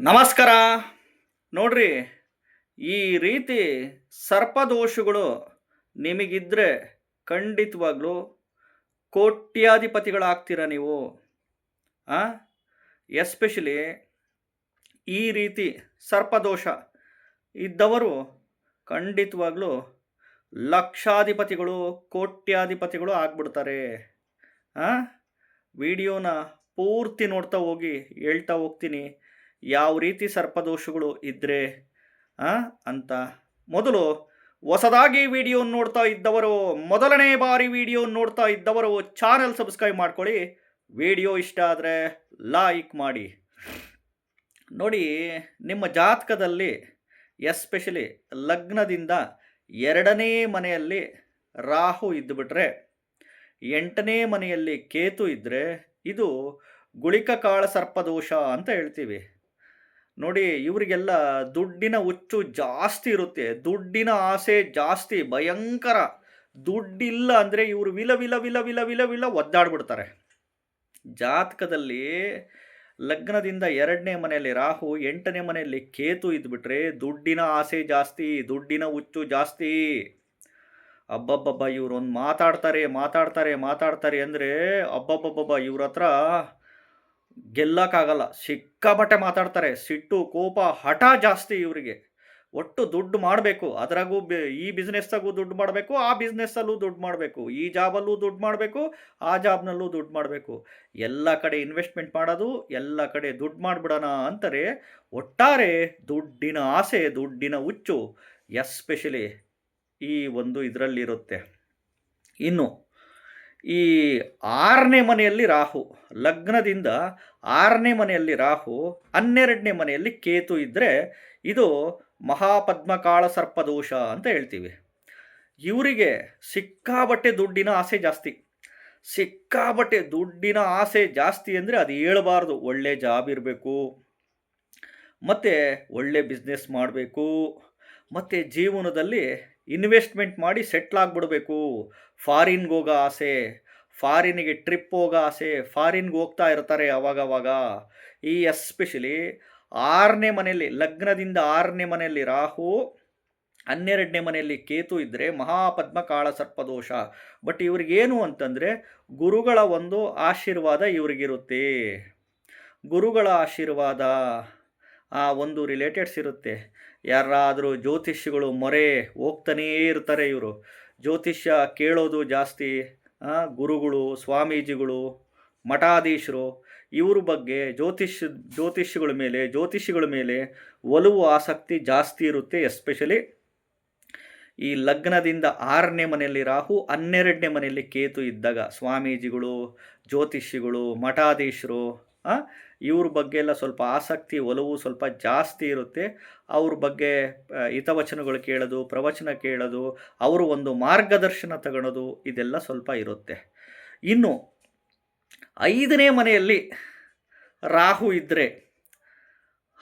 ನಮಸ್ಕಾರ. ನೋಡ್ರಿ, ಈ ರೀತಿ ಸರ್ಪದೋಷಗಳು ನಿಮಗಿದ್ರೆ ಖಂಡಿತವಾಗ್ಲೂ ಕೋಟ್ಯಾಧಿಪತಿಗಳಾಗ್ತೀರ ನೀವು. ಆ? ಎಸ್ಪೆಷಲಿ ಈ ರೀತಿ ಸರ್ಪದೋಷ ಇದ್ದವರು ಖಂಡಿತವಾಗ್ಲೂ ಲಕ್ಷಾಧಿಪತಿಗಳು, ಕೋಟ್ಯಾಧಿಪತಿಗಳು ಆಗ್ಬಿಡ್ತಾರೆ. ವಿಡಿಯೋನ ಪೂರ್ತಿ ನೋಡ್ತಾ ಹೋಗಿ ಹೇಳ್ತಾ ಹೋಗ್ತೀನಿ. ಯಾವ ರೀತಿ ಸರ್ಪದೋಷಗಳು ಇದ್ದರೆ ಅಂತ. ಮೊದಲು ಹೊಸದಾಗಿ ವಿಡಿಯೋ ನೋಡ್ತಾ ಇದ್ದವರು, ಮೊದಲನೇ ಬಾರಿ ವಿಡಿಯೋ ನೋಡ್ತಾ ಇದ್ದವರು ಚಾನಲ್ ಸಬ್ಸ್ಕ್ರೈಬ್ ಮಾಡ್ಕೊಳ್ಳಿ. ವಿಡಿಯೋ ಇಷ್ಟ ಆದರೆ ಲೈಕ್ ಮಾಡಿ. ನೋಡಿ, ನಿಮ್ಮ ಜಾತಕದಲ್ಲಿ ಎಸ್ಪೆಷಲಿ ಲಗ್ನದಿಂದ ಎರಡನೇ ಮನೆಯಲ್ಲಿ ರಾಹು ಇದ್ದುಬಿಟ್ರೆ, ಎಂಟನೇ ಮನೆಯಲ್ಲಿ ಕೇತು ಇದ್ದರೆ ಇದು ಗುಳಿಕ ಕಾಳ ಸರ್ಪದೋಷ ಅಂತ ಹೇಳ್ತೀವಿ. ನೋಡಿ, ಇವರಿಗೆಲ್ಲ ದುಡ್ಡಿನ ಹುಚ್ಚು ಜಾಸ್ತಿ ಇರುತ್ತೆ. ದುಡ್ಡಿನ ಆಸೆ ಜಾಸ್ತಿ, ಭಯಂಕರ. ದುಡ್ಡಿಲ್ಲ ಅಂದರೆ ಇವರು ವಿಲ ವಿಲ ವಿಲ ವಿಲ ವಿಲ ವಿಲ ಒದ್ದಾಡ್ಬಿಡ್ತಾರೆ. ಜಾತಕದಲ್ಲಿ ಲಗ್ನದಿಂದ ಎರಡನೇ ಮನೆಯಲ್ಲಿ ರಾಹು, ಎಂಟನೇ ಮನೆಯಲ್ಲಿ ಕೇತು ಇದ್ಬಿಟ್ರೆ ದುಡ್ಡಿನ ಆಸೆ ಜಾಸ್ತಿ, ದುಡ್ಡಿನ ಹುಚ್ಚು ಜಾಸ್ತಿ. ಅಬ್ಬಬ್ಬಬ್ಬ ಇವ್ರು ಒಂದು ಮಾತಾಡ್ತಾರೆ ಮಾತಾಡ್ತಾರೆ ಮಾತಾಡ್ತಾರೆ ಅಂದರೆ ಅಬ್ಬಬ್ಬಬ್ಬಬ್ಬ ಇವ್ರ ಹತ್ರ ಗೆಲ್ಲಕ್ಕಾಗಲ್ಲ, ಸಿಕ್ಕಾಪಟ್ಟೆ ಮಾತಾಡ್ತಾರೆ. ಸಿಟ್ಟು, ಕೋಪ, ಹಠ ಜಾಸ್ತಿ ಇವರಿಗೆ. ಒಟ್ಟು ದುಡ್ಡು ಮಾಡಬೇಕು. ಅದರಾಗೂ ಈ ಬಿಸ್ನೆಸ್ದಾಗೂ ದುಡ್ಡು ಮಾಡಬೇಕು, ಆ ಬಿಸ್ನೆಸ್ಸಲ್ಲೂ ದುಡ್ಡು ಮಾಡಬೇಕು. ಈ ಜಾಬಲ್ಲೂ ದುಡ್ಡು ಮಾಡಬೇಕು, ಆ ಜಾಬ್ನಲ್ಲೂ ದುಡ್ಡು ಮಾಡಬೇಕು. ಎಲ್ಲ ಕಡೆ ಇನ್ವೆಸ್ಟ್ಮೆಂಟ್ ಮಾಡೋದು, ಎಲ್ಲ ಕಡೆ ದುಡ್ಡು ಮಾಡಿಬಿಡೋಣ ಅಂತಾರೆ. ಒಟ್ಟಾರೆ ದುಡ್ಡಿನ ಆಸೆ, ದುಡ್ಡಿನ ಹುಚ್ಚು ಎಸ್ಪೆಷಲಿ ಈ ಒಂದು ಇದರಲ್ಲಿರುತ್ತೆ. ಇನ್ನು ಈ ಆರನೇ ಮನೆಯಲ್ಲಿ ರಾಹು, ಲಗ್ನದಿಂದ ಆರನೇ ಮನೆಯಲ್ಲಿ ರಾಹು, ಹನ್ನೆರಡನೇ ಮನೆಯಲ್ಲಿ ಕೇತು ಇದ್ದರೆ ಇದು ಮಹಾಪದ್ಮಕಾಳ ಸರ್ಪದೋಷ ಅಂತ ಹೇಳ್ತೀವಿ. ಇವರಿಗೆ ಸಿಕ್ಕಾಬಟ್ಟೆ ದುಡ್ಡಿನ ಆಸೆ ಜಾಸ್ತಿ. ಸಿಕ್ಕಾಬಟ್ಟೆ ದುಡ್ಡಿನ ಆಸೆ ಜಾಸ್ತಿ ಅಂದರೆ ಅದು ಹೇಳಬಾರ್ದು. ಒಳ್ಳೆ ಜಾಬ್ ಇರಬೇಕು, ಮತ್ತು ಒಳ್ಳೆ ಬಿಸ್ನೆಸ್ ಮಾಡಬೇಕು, ಮತ್ತು ಜೀವನದಲ್ಲಿ ಇನ್ವೆಸ್ಟ್ಮೆಂಟ್ ಮಾಡಿ ಸೆಟ್ಲ್ ಆಗಿಬಿಡ್ಬೇಕು. ಫಾರಿನ್ಗೆ ಹೋಗೋ ಆಸೆ, ಫಾರಿನಿಗೆ ಟ್ರಿಪ್ ಹೋಗೋ ಆಸೆ, ಫಾರಿನ್ಗೆ ಹೋಗ್ತಾ ಇರ್ತಾರೆ ಅವಾಗವಾಗ. ಈ ಎಸ್ಪೆಷಲಿ ಆರನೇ ಮನೆಯಲ್ಲಿ, ಲಗ್ನದಿಂದ ಆರನೇ ಮನೆಯಲ್ಲಿ ರಾಹು, ಹನ್ನೆರಡನೇ ಮನೆಯಲ್ಲಿ ಕೇತು ಇದ್ದರೆ ಮಹಾಪದ್ಮ ಕಾಳ ಸರ್ಪದೋಷ ಬಟ್ ಇವ್ರಿಗೇನು ಅಂತಂದರೆ ಗುರುಗಳ ಒಂದು ಆಶೀರ್ವಾದ ಇವ್ರಿಗಿರುತ್ತೆ. ಗುರುಗಳ ಆಶೀರ್ವಾದ ಆ ಒಂದು ರಿಲೇಟೆಡ್ಸ್ ಇರುತ್ತೆ. ಯಾರಾದರೂ ಜ್ಯೋತಿಷಿಗಳು ಮೊರೆ ಹೋಗ್ತಾನೇ ಇರ್ತಾರೆ ಇವರು. ಜ್ಯೋತಿಷ್ಯ ಕೇಳೋದು ಜಾಸ್ತಿ ಗುರುಗಳು, ಸ್ವಾಮೀಜಿಗಳು, ಮಠಾಧೀಶರು, ಇವ್ರ ಬಗ್ಗೆ ಜ್ಯೋತಿಷ್ಯ ಜ್ಯೋತಿಷ್ಯಗಳ ಮೇಲೆ, ಜ್ಯೋತಿಷಿಗಳ ಮೇಲೆ ಒಲವು, ಆಸಕ್ತಿ ಜಾಸ್ತಿ ಇರುತ್ತೆ ಎಸ್ಪೆಷಲಿ ಈ ಲಗ್ನದಿಂದ ಆರನೇ ಮನೆಯಲ್ಲಿ ರಾಹು, ಹನ್ನೆರಡನೇ ಮನೆಯಲ್ಲಿ ಕೇತು ಇದ್ದಾಗ ಸ್ವಾಮೀಜಿಗಳು ಜ್ಯೋತಿಷಿಗಳು ಮಠಾಧೀಶರು ಇವ್ರ ಬಗ್ಗೆ ಎಲ್ಲ ಸ್ವಲ್ಪ ಆಸಕ್ತಿ, ಒಲವು ಸ್ವಲ್ಪ ಜಾಸ್ತಿ ಇರುತ್ತೆ. ಅವ್ರ ಬಗ್ಗೆ ಹಿತವಚನಗಳು ಕೇಳೋದು, ಪ್ರವಚನ ಕೇಳೋದು, ಅವರು ಒಂದು ಮಾರ್ಗದರ್ಶನ ತಗೊಳೋದು ಇದೆಲ್ಲ ಸ್ವಲ್ಪ ಇರುತ್ತೆ. ಇನ್ನು ಐದನೇ ಮನೆಯಲ್ಲಿ ರಾಹು ಇದ್ದರೆ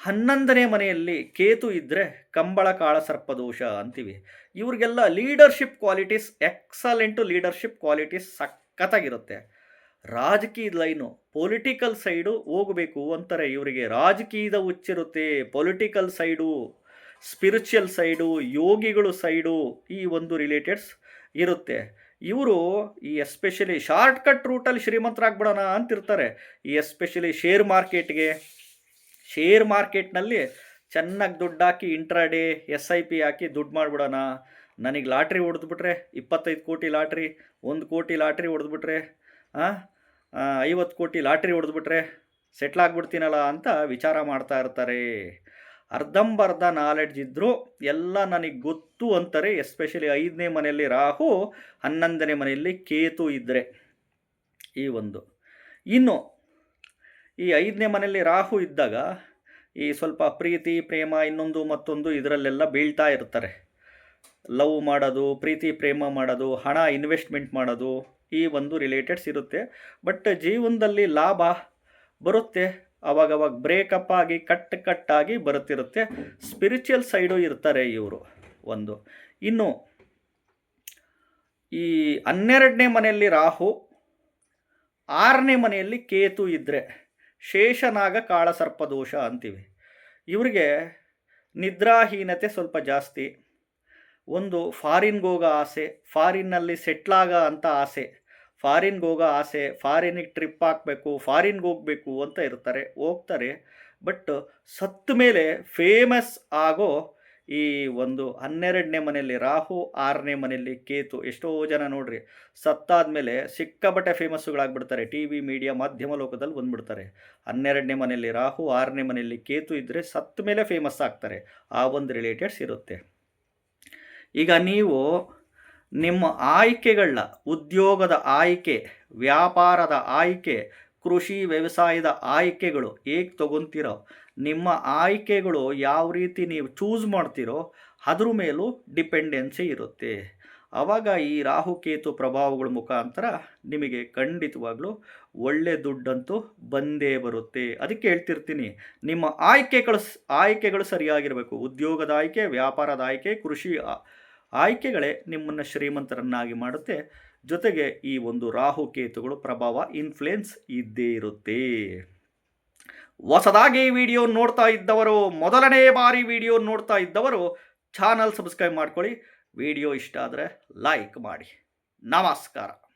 ಹನ್ನೊಂದನೇ ಮನೆಯಲ್ಲಿ ಕೇತು ಇದ್ದರೆ ಕಂಬಳ, ಕಾಳ ಸರ್ಪದೋಷ ಅಂತೀವಿ. ಇವ್ರಿಗೆಲ್ಲ leadership qualities excellent leadership qualities ಸಖತ್ತಾಗಿರುತ್ತೆ. ರಾಜಕೀಯದ ಲೈನು ಪೊಲಿಟಿಕಲ್ ಸೈಡು ಹೋಗಬೇಕು ಅಂತಾರೆ ಇವರಿಗೆ. ರಾಜಕೀಯದ ಹುಚ್ಚಿರುತ್ತೆ ಪೊಲಿಟಿಕಲ್ ಸೈಡು ಸ್ಪಿರಿಚುವಲ್ ಸೈಡು ಯೋಗಿಗಳು ಸೈಡು ಈ ಒಂದು ರಿಲೇಟೆಡ್ಸ್ ಇರುತ್ತೆ. ಇವರು ಈ ಎಸ್ಪೆಷಲಿ ಶಾರ್ಟ್ ಕಟ್ ರೂಟಲ್ಲಿ ಶ್ರೀಮಂತರಾಗ್ಬಿಡೋಣ ಅಂತಿರ್ತಾರೆ. ಈ ಎಸ್ಪೆಷಲಿ ಶೇರ್ ಮಾರ್ಕೆಟ್ಗೆ ಶೇರ್ ಮಾರ್ಕೆಟ್ನಲ್ಲಿ ಚೆನ್ನಾಗಿ ದುಡ್ಡು ಹಾಕಿ ಇಂಟ್ರಾಡೇ ಎಸ್ ಐ ಪಿ ಹಾಕಿ ದುಡ್ಡು ಮಾಡಿಬಿಡೋಣ. ನನಗೆ ಲಾಟ್ರಿ ಹೊಡೆದ್ಬಿಟ್ರೆ ಇಪ್ಪತ್ತೈದು ಕೋಟಿ ಲಾಟ್ರಿ, ಒಂದು ಕೋಟಿ ಲಾಟ್ರಿ ಹೊಡೆದ್ಬಿಟ್ರೆ ಐವತ್ತು ಕೋಟಿ ಲಾಟ್ರಿ ಹೊಡೆದ್ಬಿಟ್ರೆ ಸೆಟ್ಲ್ ಆಗ್ಬಿಡ್ತೀನಲ್ಲ ಅಂತ ವಿಚಾರ ಮಾಡ್ತಾ ಇರ್ತಾರೆ. ಅರ್ಧಂಬರ್ಧ ನಾಲೆಡ್ಜ್ ಇದ್ದರೂ ಎಲ್ಲ ನನಗೆ ಗೊತ್ತು ಅಂತಾರೆ ಎಸ್ಪೆಷಲಿ ಐದನೇ ಮನೆಯಲ್ಲಿ ರಾಹು, ಹನ್ನೊಂದನೇ ಮನೆಯಲ್ಲಿ ಕೇತು ಇದ್ದರೆ ಈ ಒಂದು. ಇನ್ನು, ಈ ಐದನೇ ಮನೆಯಲ್ಲಿ ರಾಹು ಇದ್ದಾಗ, ಈ ಸ್ವಲ್ಪ ಪ್ರೀತಿ, ಪ್ರೇಮ ಇನ್ನೊಂದು ಮತ್ತೊಂದು ಇದರಲ್ಲೆಲ್ಲ ಬೀಳ್ತಾ ಇರ್ತಾರೆ. ಲವ್ ಮಾಡೋದು, ಪ್ರೀತಿ, ಪ್ರೇಮ ಮಾಡೋದು, ಹಣ ಇನ್ವೆಸ್ಟ್ಮೆಂಟ್ ಮಾಡೋದು ಈ ಒಂದು ರಿಲೇಟೆಡ್ಸ್ ಇರುತ್ತೆ. ಬಟ್ ಜೀವನದಲ್ಲಿ ಲಾಭ ಬರುತ್ತೆ. ಅವಾಗವಾಗ ಬ್ರೇಕಪ್ ಆಗಿ, ಕಟ್ ಕಟ್ಟಾಗಿ ಬರುತ್ತಿರುತ್ತೆ. ಸ್ಪಿರಿಚುವಲ್ ಸೈಡು ಇರ್ತಾರೆ ಇವರು ಒಂದು. ಇನ್ನು ಈ ಹನ್ನೆರಡನೇ ಮನೆಯಲ್ಲಿ ರಾಹು, ಆರನೇ ಮನೆಯಲ್ಲಿ ಕೇತು ಇದ್ದರೆ ಶೇಷನಾಗ ಕಾಳ ಸರ್ಪದೋಷ ಅಂತೀವಿ. ಇವರಿಗೆ ನಿದ್ರಾಹೀನತೆ ಸ್ವಲ್ಪ ಜಾಸ್ತಿ. ಒಂದು ಫಾರಿನ್ಗೆ ಹೋಗೋ ಆಸೆ, ಫಾರಿನ್ನಲ್ಲಿ ಸೆಟ್ಲಾಗ ಅಂತ ಆಸೆ. ಫಾರಿನ್ಗೆ ಹೋಗೋ ಆಸೆ, ಫಾರಿನಿಗೆ ಟ್ರಿಪ್ ಹಾಕಬೇಕು, ಫಾರಿನ್ಗೆ ಹೋಗಬೇಕು ಅಂತ ಇರ್ತಾರೆ, ಹೋಗ್ತಾರೆ. ಬಟ್ ಸತ್ತ ಮೇಲೆ ಫೇಮಸ್ ಆಗೋ ಈ ಒಂದು ಹನ್ನೆರಡನೇ ಮನೆಯಲ್ಲಿ ರಾಹು, ಆರನೇ ಮನೆಯಲ್ಲಿ ಕೇತು, ಎಷ್ಟೋ ಜನ ನೋಡ್ರಿ ಸತ್ತಾದ್ಮೇಲೆ ಸಿಕ್ಕಾಪಟ್ಟೆ ಫೇಮಸ್ಸುಗಳಾಗ್ಬಿಡ್ತಾರೆ, ಟಿ ವಿ, ಮೀಡಿಯಾ, ಮಾಧ್ಯಮ ಲೋಕದಲ್ಲಿ ಬಂದ್ಬಿಡ್ತಾರೆ. ಹನ್ನೆರಡನೇ ಮನೆಯಲ್ಲಿ ರಾಹು, ಆರನೇ ಮನೆಯಲ್ಲಿ ಕೇತು ಇದ್ದರೆ ಸತ್ತ ಮೇಲೆ ಫೇಮಸ್ ಆಗ್ತಾರೆ, ಆ ಒಂದು ರಿಲೇಟೆಡ್ಸ್ ಇರುತ್ತೆ. ಈಗ ನೀವು ನಿಮ್ಮ ಆಯ್ಕೆಗಳನ್ನ ಉದ್ಯೋಗದ ಆಯ್ಕೆ, ವ್ಯಾಪಾರದ ಆಯ್ಕೆ, ಕೃಷಿ ವ್ಯವಸಾಯದ ಆಯ್ಕೆಗಳು ಹೇಗೆ ತಗೊತಿರೋ, ನಿಮ್ಮ ಆಯ್ಕೆಗಳು ಯಾವ ರೀತಿ ನೀವು ಚೂಸ್ ಮಾಡ್ತೀರೋ, ಅದ್ರ ಮೇಲೂ ಡಿಪೆಂಡೆನ್ಸಿ ಇರುತ್ತೆ. ಆವಾಗ ಈ ರಾಹುಕೇತು ಪ್ರಭಾವಗಳ ಮುಖಾಂತರ ನಿಮಗೆ ಖಂಡಿತವಾಗ್ಲೂ ಒಳ್ಳೆ ದುಡ್ಡಂತೂ ಬಂದೇ ಬರುತ್ತೆ. ಅದಕ್ಕೆ ಹೇಳ್ತಿರ್ತೀನಿ, ನಿಮ್ಮ ಆಯ್ಕೆಗಳು ಆಯ್ಕೆಗಳು ಸರಿಯಾಗಿರಬೇಕು. ಉದ್ಯೋಗದ ಆಯ್ಕೆ, ವ್ಯಾಪಾರದ ಆಯ್ಕೆ, ಕೃಷಿ ಆಯ್ಕೆಗಳೇ ನಿಮ್ಮನ್ನು ಶ್ರೀಮಂತರನ್ನಾಗಿ ಮಾಡುತ್ತೆ. ಜೊತೆಗೆ ಈ ಒಂದು ರಾಹುಕೇತುಗಳು ಪ್ರಭಾವ ಇನ್ಫ್ಲುಯೆನ್ಸ್ ಇದ್ದೇ ಇರುತ್ತೆ. ಹೊಸದಾಗಿ ವಿಡಿಯೋ ನೋಡ್ತಾ ಇದ್ದವರು, ಮೊದಲನೇ ಬಾರಿ ವಿಡಿಯೋ ನೋಡ್ತಾ ಇದ್ದವರು ಚಾನಲ್ ಸಬ್ಸ್ಕ್ರೈಬ್ ಮಾಡ್ಕೊಳ್ಳಿ. ವಿಡಿಯೋ ಇಷ್ಟ ಆದರೆ ಲೈಕ್ ಮಾಡಿ. ನಮಸ್ಕಾರ.